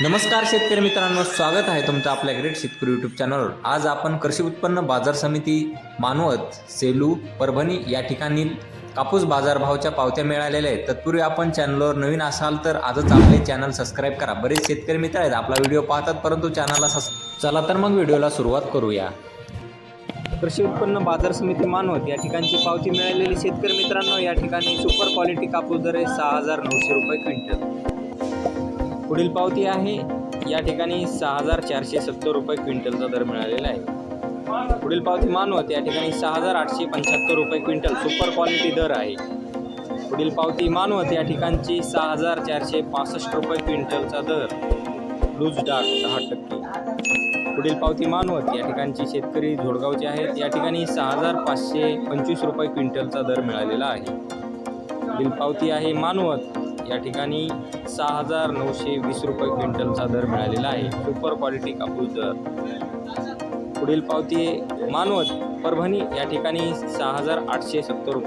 नमस्कार शेतकरी मित्रांनो स्वागत आहे तुमचं आपल्या ग्रेट शेतकरी यूट्यूब चॅनलवर आज आपण कृषी उत्पन्न बाजार समिती मानवत सेलू परभणी या ठिकाणी कापूस बाजारभावच्या पावत्या मिळालेल्या आहेत. तत्पूर्वी आपण चॅनलवर नवीन असाल तर आजच आपले चॅनल सबस्क्राईब करा. बरेच शेतकरी मित्र आहेत आपला व्हिडिओ पाहतात परंतु चॅनलला सस चला तर मग व्हिडिओला सुरुवात करूया. कृषी उत्पन्न बाजार समिती मानवत या ठिकाणची पावती मिळालेली शेतकरी मित्रांनो या ठिकाणी सुपर क्वालिटी कापूस दर आहे सहा हजार नऊशे रुपये क्विंटल. पुढील पावती आहे. या ठिकाणी सहा हजार चारशे सत्तर रुपये क्विंटलचा दर मिळालेला आहे. पुढील पावती मानवत या ठिकाणी सहा हजार आठशे पंच्याहत्तर रुपये क्विंटल सुपर क्वालिटी दर आहे. पुढील पावती मानवत या ठिकाणची सहा हजार चारशे पासष्ट रुपये क्विंटलचा दर. लूज डाक दहा टक्के. पुढील पावती मानवत या ठिकाणची शेतकरी झोडगावचे आहेत. या ठिकाणी सहा हजार पाचशे पंचवीस रुपये क्विंटलचा दर मिळालेला आहे. पुढील पावती आहे मानवत या ठिकाणी सहा हजार नऊशे वीस रुपये क्विंटलचा दर मिळालेला आहे. सुपर क्वालिटी कापूस दर. पुढील पावती मानवत परभणी. या ठिकाणी सहा हजार आठशे सत्तर रुपये